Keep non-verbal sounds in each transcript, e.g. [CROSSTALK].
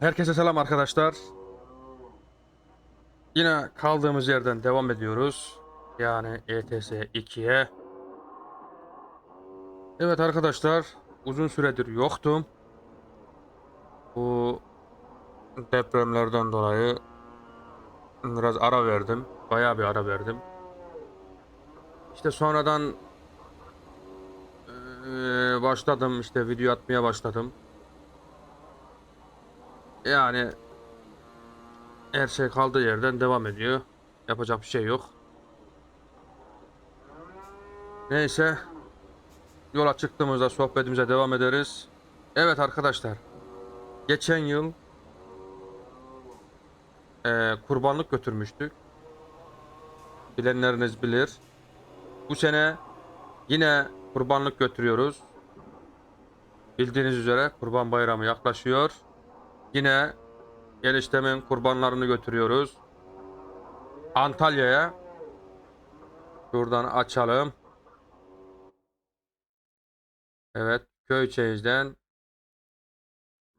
Herkese selam arkadaşlar. Yine kaldığımız yerden devam ediyoruz. Yani ETS 2'ye. Evet arkadaşlar, uzun süredir yoktum. Bu depremlerden dolayı biraz ara verdim. Bayağı bir ara verdim. İşte sonradan başladım işte video atmaya başladım. Yani her şey kaldığı yerden devam ediyor. Yapacak bir şey yok. Neyse. Yola çıktığımızda sohbetimize devam ederiz. Evet arkadaşlar. Geçen yıl eee, kurbanlık götürmüştük. Bilenleriniz bilir. Bu sene yine kurbanlık götürüyoruz. Bildiğiniz üzere Kurban Bayramı yaklaşıyor. Yine geliştemin kurbanlarını götürüyoruz. Antalya'ya. Buradan açalım. Evet, Köyceğiz'den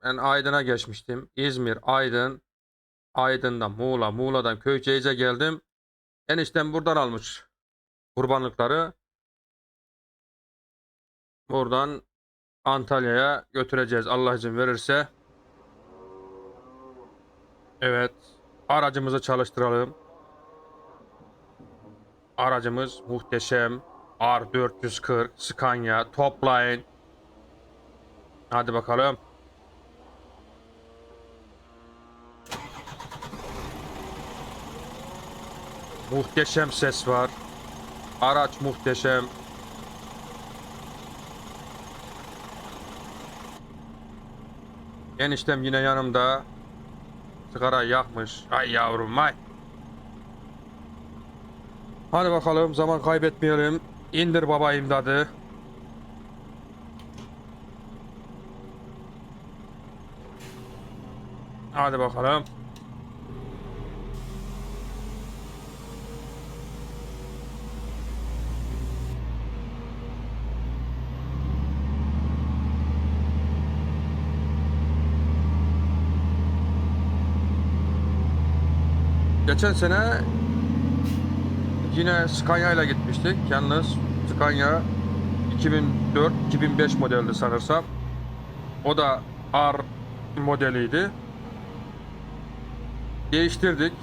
ben Aydın'a geçmiştim. İzmir, Aydın, Aydın'dan Muğla, Muğla'dan Köyceğiz'e geldim. Eniştem buradan almış kurbanlıkları. Buradan Antalya'ya götüreceğiz Allah izin verirse. Evet. Aracımızı çalıştıralım. Aracımız muhteşem. R440 Scania Topline. Hadi bakalım. Muhteşem ses var. Araç muhteşem. Eniştem yine yanımda. Sigara yakmış. Ay yavrum ay. Hadi bakalım zaman kaybetmeyelim. İndir baba imdadı. Hadi bakalım. Geçen sene yine Scania ile gitmiştik. Yalnız Scania 2004-2005 modeldi sanırsam. O da R modeliydi. Değiştirdik.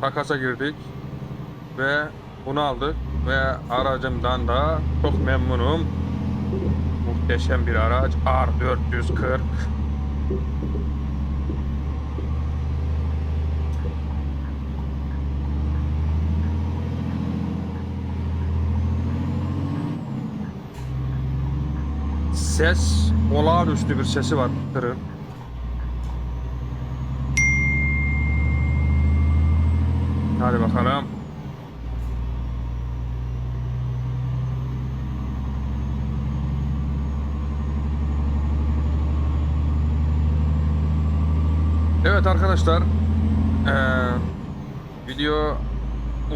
Takasa girdik. Ve bunu aldık. Ve aracımdan da çok memnunum. Muhteşem bir araç. R440. Ses olağanüstü bir sesi var tırın. Hadi bakalım. Evet arkadaşlar. eee, video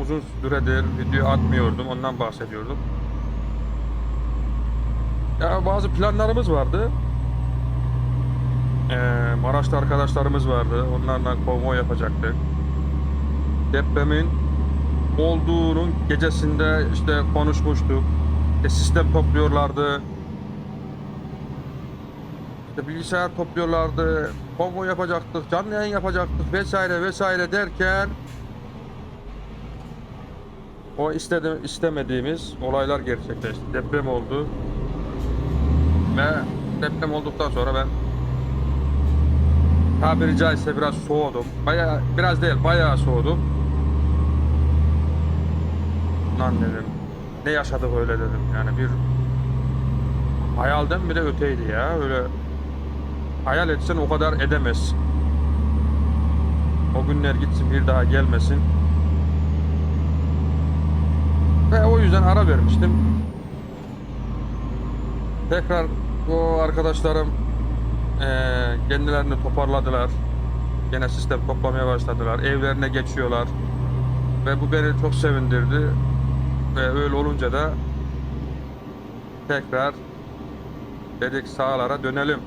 uzun süredir video atmıyordum. Ondan bahsediyordum. Ya bazı planlarımız vardı. Ee, Maraş'ta arkadaşlarımız vardı. Onlarla konvoy yapacaktık. Depremin olduğunun gecesinde işte konuşmuştuk. İşte sistem topluyorlardı. İşte bilgisayar topluyorlardı. Konvoy yapacaktık, canlı yayın yapacaktık vesaire vesaire derken o istedim, istemediğimiz olaylar gerçekleşti. Deprem oldu. Ve deprem olduktan sonra ben tabiri caizse biraz soğudum. Bayağı, biraz değil bayağı soğudum. Lan dedim. Ne yaşadık öyle dedim. Yani bir hayalden bile öteydi ya. Öyle hayal etsen o kadar edemezsin. O günler gitsin bir daha gelmesin. Ve o yüzden ara vermiştim. Tekrar bu arkadaşlarım e, kendilerini toparladılar. Gene sistem toplamaya başladılar. Evlerine geçiyorlar. Ve bu beni çok sevindirdi. Ve öyle olunca da tekrar dedik sağlara dönelim.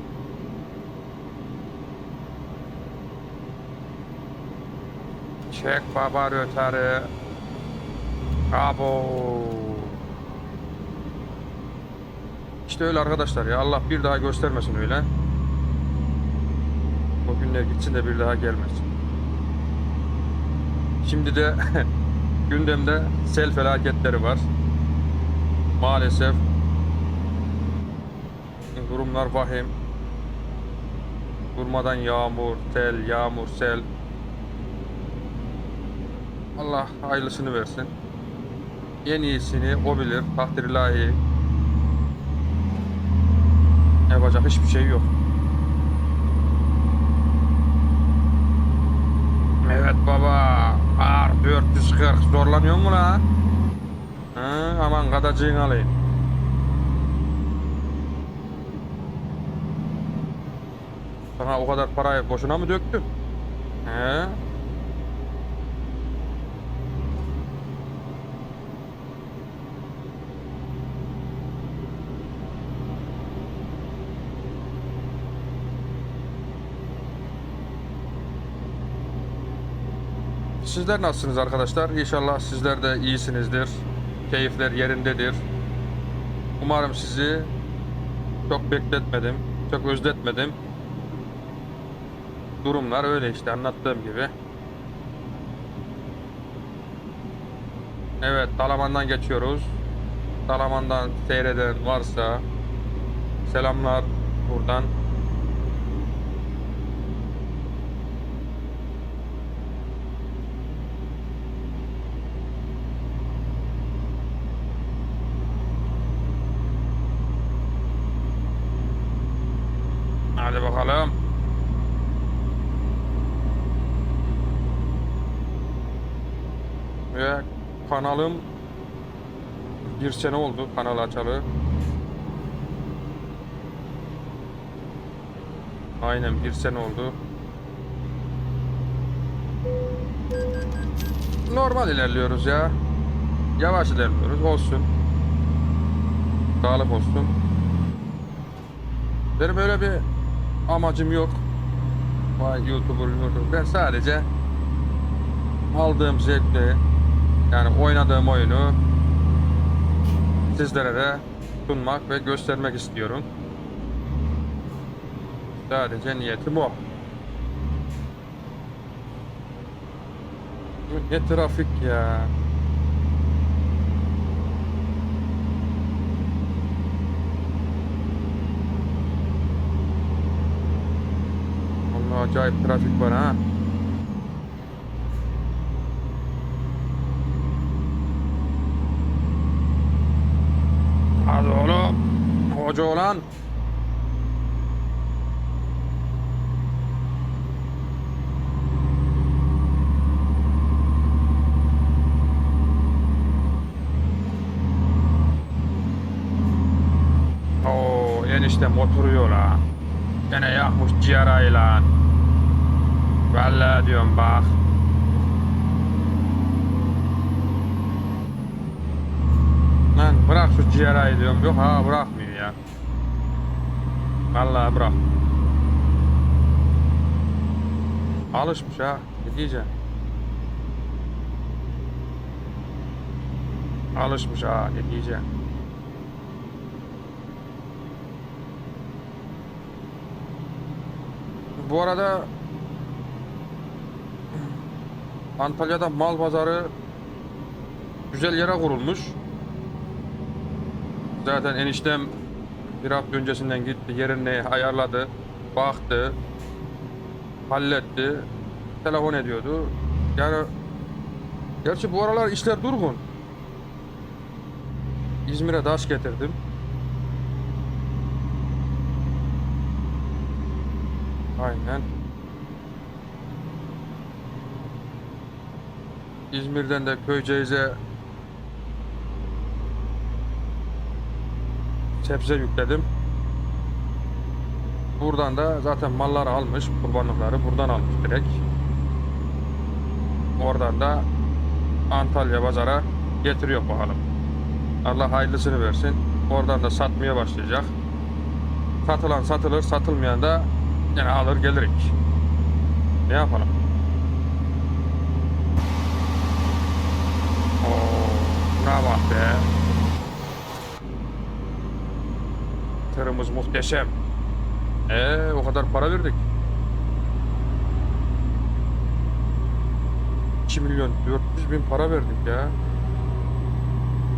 Çek baba rötarı. Abo. İşte öyle arkadaşlar ya. Allah bir daha göstermesin öyle. O günler gitsin de bir daha gelmesin. Şimdi de [LAUGHS] gündemde sel felaketleri var. Maalesef durumlar vahim. Durmadan yağmur, sel, yağmur, sel. Allah hayırlısını versin. En iyisini o bilir. Takdir ilahi. Yapacak hiçbir şey yok. Evet baba. R440 zorlanıyor mu la? Ha, aman kadacığını alayım. Sana o kadar parayı boşuna mı döktüm? He? Sizler nasılsınız arkadaşlar? İnşallah sizler de iyisinizdir. Keyifler yerindedir. Umarım sizi çok bekletmedim, çok özletmedim. Durumlar öyle işte anlattığım gibi. Evet, Dalaman'dan geçiyoruz. Dalaman'dan seyreden varsa selamlar buradan. Hadi bakalım. Ve kanalım bir sene oldu kanal açalı. Aynen bir sene oldu. Normal ilerliyoruz ya. Yavaş ilerliyoruz. Olsun. Sağlık olsun. Benim öyle bir amacım yok. Vay YouTuber, YouTuber. Ben sadece aldığım zevkle yani oynadığım oyunu sizlere de sunmak ve göstermek istiyorum. Sadece niyetim o. Ne trafik ya. Allah acayip trafik var ha. Hadi oğlum. Hoca olan. Oo eniştem oturuyor la. Gene yakmış ciğerayla. Vallahi diyorum bak. Lan bırak şu ciğerayı diyorum. Yok ha bırakmıyor ya. Vallahi bırak. Alışmış ha. Ne? Alışmış ha. Ne? Bu arada Antalya'da mal pazarı güzel yere kurulmuş. Zaten eniştem bir hafta öncesinden gitti, yerini ayarladı, baktı, halletti, telefon ediyordu. Yani gerçi bu aralar işler durgun. İzmir'e taş getirdim. Aynen. İzmir'den de Köyceğiz'e sebze yükledim. Buradan da zaten mallar almış, kurbanlıkları buradan almış direkt. Oradan da Antalya pazara getiriyor bakalım. Allah hayırlısını versin. Oradan da satmaya başlayacak. Satılan satılır, satılmayan da yine alır gelirik. Ne yapalım? Oo, bak be. Tırımız muhteşem. Ee, o kadar para verdik. 2 milyon 400 bin para verdik ya.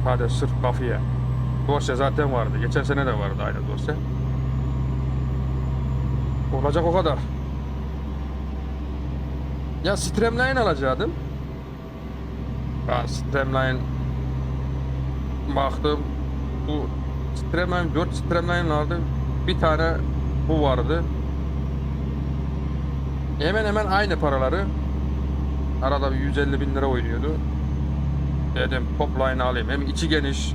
Sadece sırf kafaya. Dosya zaten vardı. Geçen sene de vardı aynı dosya. Olacak o kadar. Ya Streamline alacaktım. Ben Streamline baktım. Bu Streamline 4 Streamline vardı. Bir tane bu vardı. Hemen hemen aynı paraları. Arada bir 150 bin lira oynuyordu. Dedim Topline alayım. Hem içi geniş.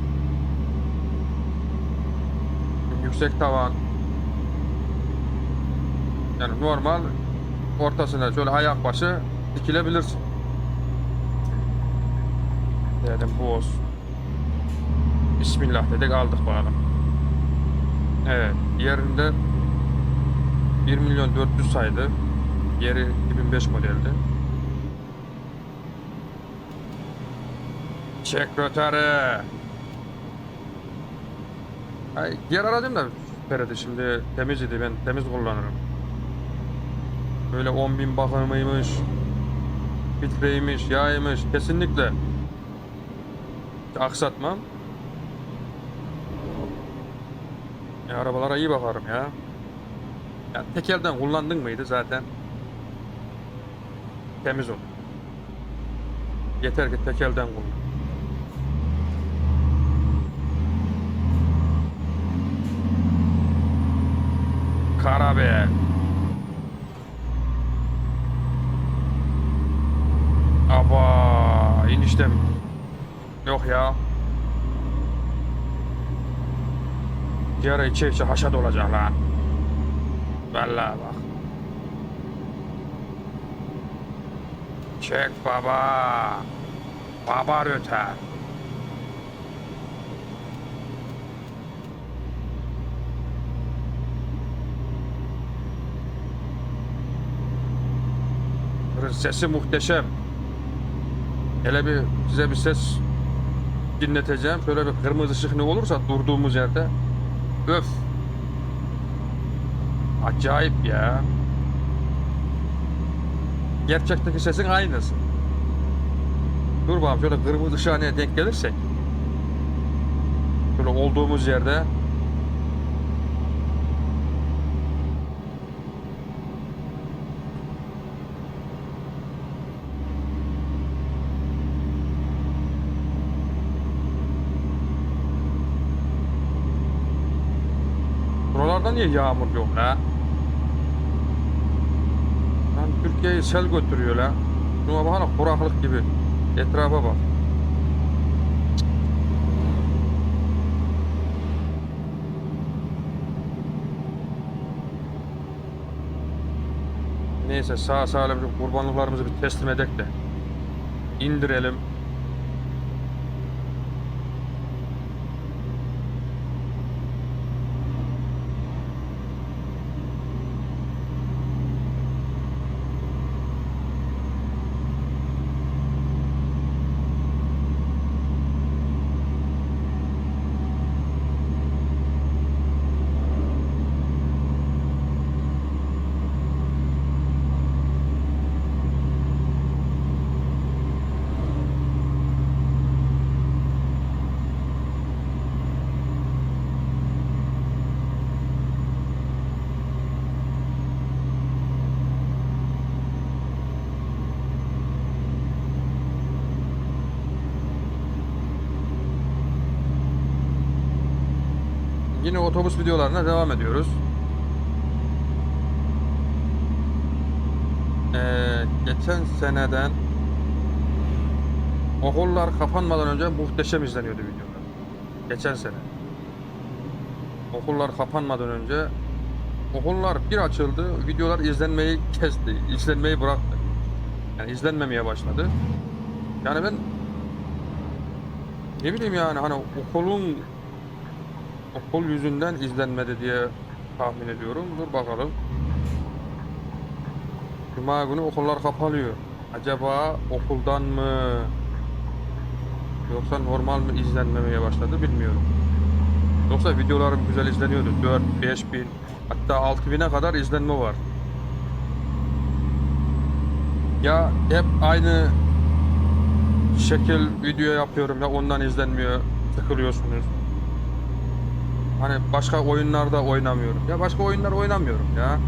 Yüksek tavan. Yani normal ortasına şöyle ayak başı dikilebilirsin. Dedim bu olsun. Bismillah dedik aldık bakalım. Evet yerinde 1 milyon 400 saydı. Yeri 2005 modeldi. Çek rötarı. Ay, diğer aracım da süperdi şimdi temiz idi ben temiz kullanırım. Böyle 10 bin bakımıymış, filtreymiş, yağymış kesinlikle aksatmam. Ya, arabalara iyi bakarım ya. Ya tekelden kullandın mıydı zaten temiz olur. Yeter ki tekelden kullan. Karabe. Aba eniştem. Yok ya. Bir ara içe içe haşat olacak lan. Vallahi bak. Çek baba. Baba röter. Sesi muhteşem. Hele bir size bir ses dinleteceğim. Şöyle bir kırmızı ışık ne olursa durduğumuz yerde. Öf. Acayip ya. Gerçekteki sesin aynısı. Dur bakalım şöyle kırmızı ışığa denk gelirsek. Şöyle olduğumuz yerde niye yağmur yok la? Lan Türkiye'yi sel götürüyor la. Şuna bakana kuraklık gibi. Etrafa bak. Neyse sağ salim kurbanlıklarımızı bir teslim edek de indirelim. Yine otobüs videolarına devam ediyoruz. Ee, geçen seneden okullar kapanmadan önce muhteşem izleniyordu videolar. Geçen sene. Okullar kapanmadan önce okullar bir açıldı, videolar izlenmeyi kesti, izlenmeyi bıraktı. Yani izlenmemeye başladı. Yani ben ne bileyim yani hani okulun okul yüzünden izlenmedi diye tahmin ediyorum. Dur bakalım. Cuma günü okullar kapanıyor. Acaba okuldan mı? Yoksa normal mi izlenmemeye başladı bilmiyorum. Yoksa videolarım güzel izleniyordu. 4, 5 bin hatta 6 bine kadar izlenme var. Ya hep aynı şekil video yapıyorum ya ondan izlenmiyor. Sıkılıyorsunuz. Hani başka oyunlarda oynamıyorum. Ya başka oyunlar oynamıyorum ya.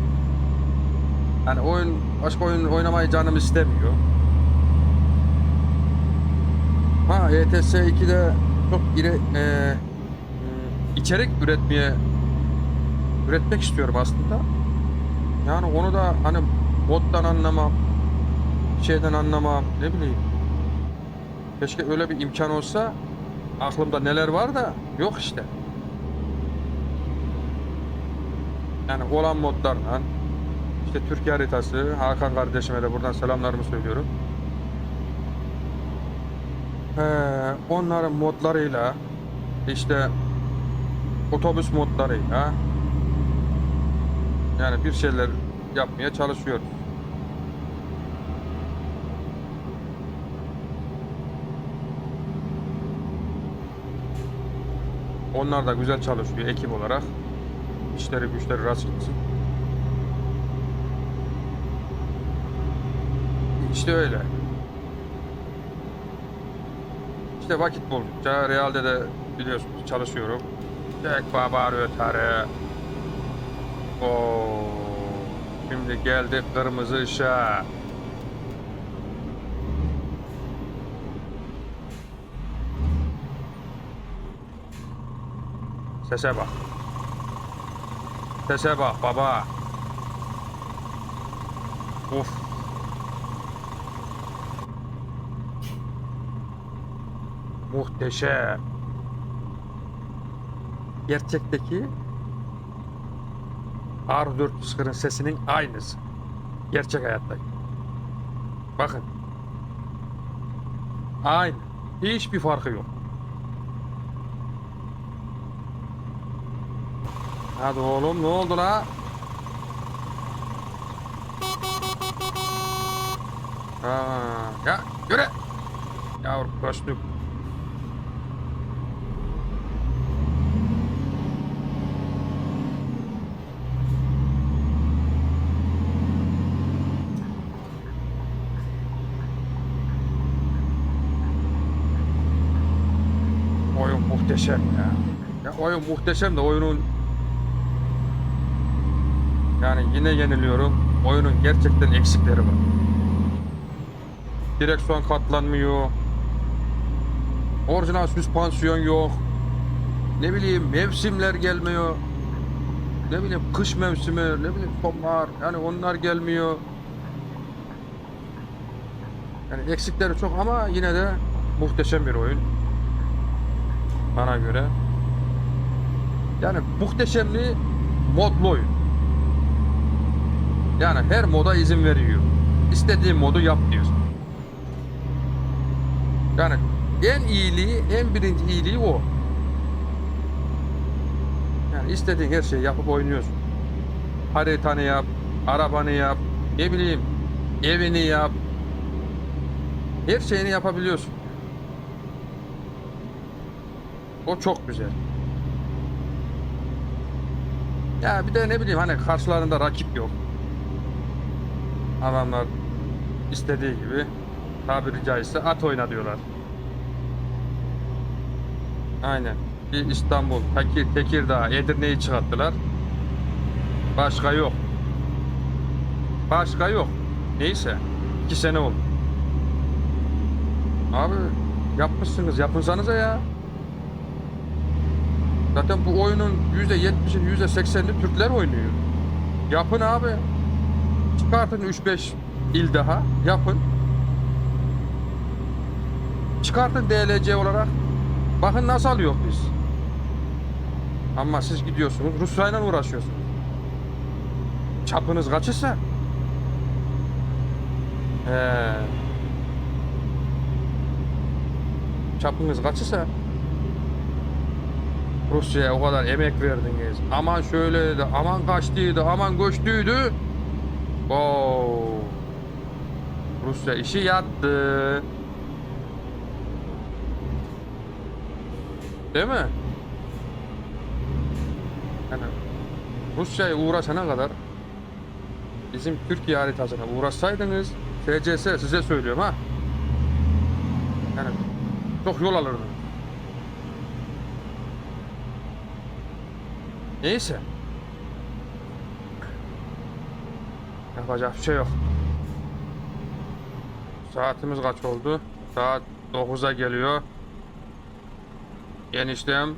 Hani oyun başka oyun oynamayı canım istemiyor. Ha ETS 2'de çok iri, e, içerik üretmeye üretmek istiyorum aslında. Yani onu da hani moddan anlamam, şeyden anlamam, ne bileyim. Keşke öyle bir imkan olsa. Aklımda neler var da yok işte. Yani olan modlarla işte Türkiye haritası Hakan kardeşime de buradan selamlarımı söylüyorum. Ee, onların modlarıyla işte otobüs modlarıyla yani bir şeyler yapmaya çalışıyoruz. Onlar da güzel çalışıyor ekip olarak. İşleri güçleri rast gitsin. İşte öyle. İşte vakit buldukça Real'de de biliyorsunuz çalışıyorum. Tek babar öteri. Oo. Şimdi geldik kırmızı ışığa. Sese bak. Sese bak baba. Of. Muhteşem. Gerçekteki R440'ın sesinin aynısı. Gerçek hayattaki. Bakın. Aynı. Hiçbir farkı yok. Hadi oğlum ne oldu la? Ha, ya yürü. Yavrum koştuk. Oyun muhteşem ya. Ya oyun muhteşem de oyunun yani yine yeniliyorum. Oyunun gerçekten eksikleri var. Direksiyon katlanmıyor. Orijinal süspansiyon yok. Ne bileyim mevsimler gelmiyor. Ne bileyim kış mevsimi, ne bileyim sonbahar. Yani onlar gelmiyor. Yani eksikleri çok ama yine de muhteşem bir oyun. Bana göre. Yani muhteşemli modlu oyun. Yani her moda izin veriyor. İstediğin modu yap diyorsun. Yani en iyiliği, en birinci iyiliği o. Yani istediğin her şeyi yapıp oynuyorsun. Haritanı yap, arabanı yap, ne bileyim evini yap. Her şeyini yapabiliyorsun. O çok güzel. Ya bir de ne bileyim hani karşılarında rakip yok. Adamlar istediği gibi tabiri caizse at oyna diyorlar. Aynen. Bir İstanbul, Tekir, Tekirdağ, Edirne'yi çıkarttılar. Başka yok. Başka yok. Neyse. iki sene oldu. Abi yapmışsınız. Yapınsanıza ya. Zaten bu oyunun %70'ini %80'ini Türkler oynuyor. Yapın abi. Çıkartın 3-5 il daha. Yapın. Çıkartın DLC olarak. Bakın nasıl alıyor biz. Ama siz gidiyorsunuz Rusya'yla uğraşıyorsunuz. Çapınız kaçırsa. He. Çapınız kaçırsa. Rusya'ya o kadar emek verdiniz. Aman şöyleydi, aman kaçtıydı, aman göçtüydü. Oo. Rusya işi yattı. Değil mi? Yani Rusya'ya uğraşana kadar bizim Türkiye haritasına uğraşsaydınız TCS size söylüyorum ha. Yani çok yol alırdınız. Neyse. Yapacak bir şey yok. Saatimiz kaç oldu? Saat 9'a geliyor. Eniştem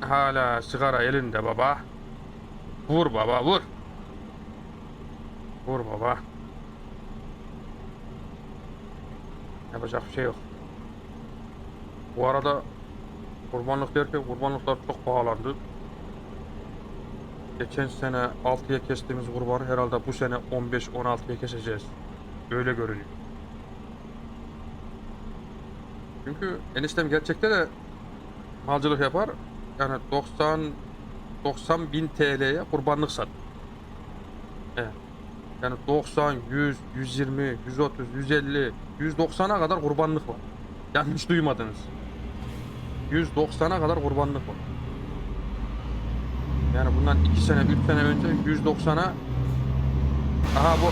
hala sigara elinde baba. Vur baba vur. Vur baba. Yapacak bir şey yok. Bu arada kurbanlık derken kurbanlıklar çok pahalandı. Geçen sene 6'ya kestiğimiz kurbanı herhalde bu sene 15-16'ya keseceğiz. Öyle görünüyor. Çünkü eniştem gerçekte de malcılık yapar. Yani 90 90 bin TL'ye kurbanlık sat. Evet. Yani 90, 100, 120, 130, 150, 190'a kadar kurbanlık var. Yanlış duymadınız. 190'a kadar kurbanlık var. Yani bundan 2 sene, 3 sene önce 190'a Aha bu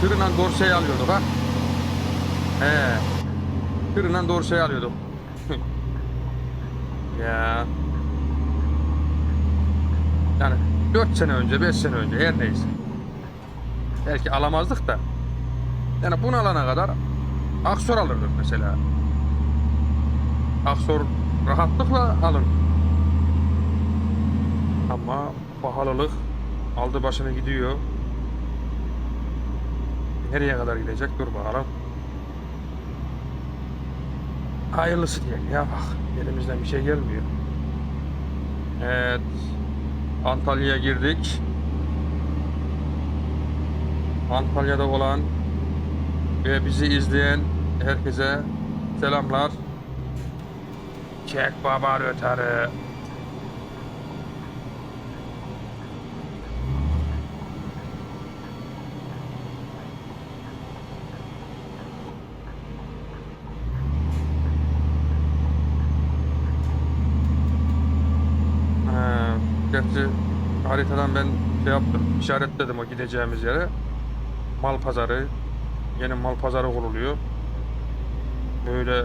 tırla dorseyi alıyorduk ha. He. Tırla dorseyi alıyorduk. [LAUGHS] ya. Yani 4 sene önce, 5 sene önce her neyse. Belki alamazdık da. Yani bunu alana kadar Aksor alırdık mesela. Aksor rahatlıkla alın. Ama pahalılık aldı başını gidiyor. Nereye kadar gidecek dur bakalım. Hayırlısı diyelim ya bak elimizden bir şey gelmiyor. Evet. Antalya'ya girdik. Antalya'da olan ve bizi izleyen herkese selamlar. Çek baba rötarı. Ha, gerçi haritadan ben şey yaptım, işaretledim o gideceğimiz yere. Mal pazarı, yeni mal pazarı kuruluyor. Böyle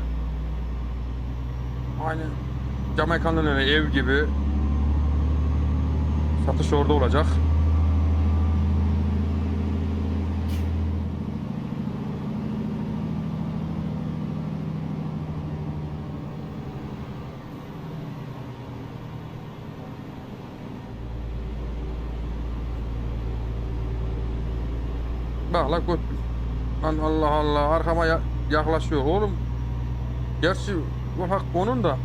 aynı Jamaika'nın ev gibi satış orada olacak. Bak la göt. Allah Allah arkama ya- yaklaşıyor oğlum. Gerçi bu hak onun da.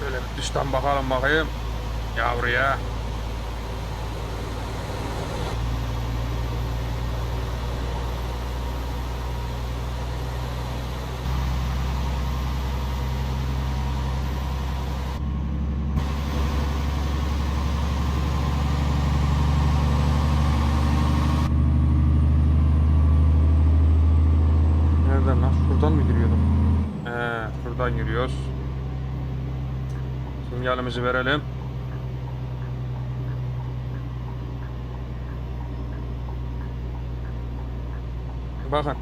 Şöyle dıştan bakalım bakayım. Yavruya. Nereden lan? Şuradan mı giriyorduk? He, şuradan giriyoruz. Sinyalimizi verelim. Bakın.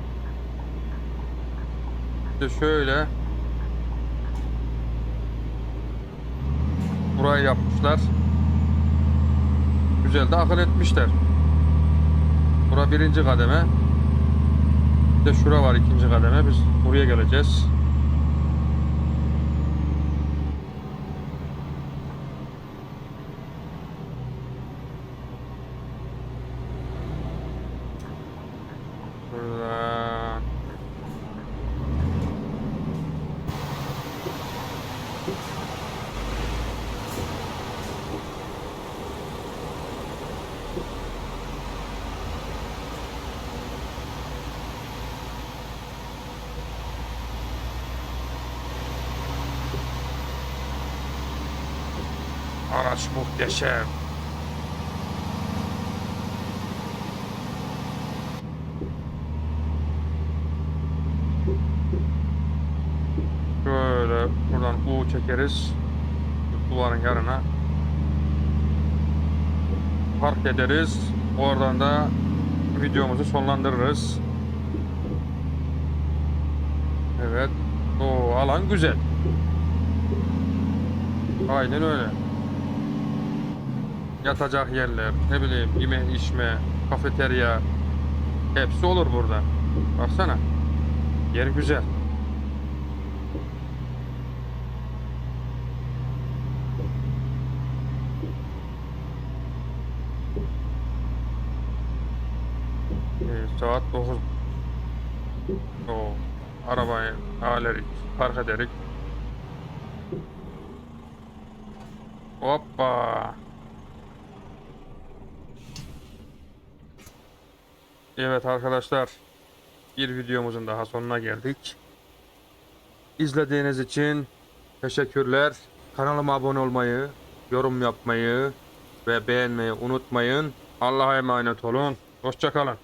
İşte şöyle. Burayı yapmışlar. Güzel de akıl etmişler. Bura birinci kademe. Bir de şura var ikinci kademe. Biz buraya geleceğiz. Araç muhteşem. Şöyle buradan U çekeriz. Duvarın yanına. Park ederiz. Oradan da videomuzu sonlandırırız. Evet. O alan güzel. Aynen öyle. Yatacak yerler, ne bileyim yeme içme, kafeterya hepsi olur burada. Baksana. Yer güzel. Ee, saat 9. O arabayı alerik, park ederek. Hoppa. Evet arkadaşlar. Bir videomuzun daha sonuna geldik. İzlediğiniz için teşekkürler. Kanalıma abone olmayı, yorum yapmayı ve beğenmeyi unutmayın. Allah'a emanet olun. Hoşçakalın.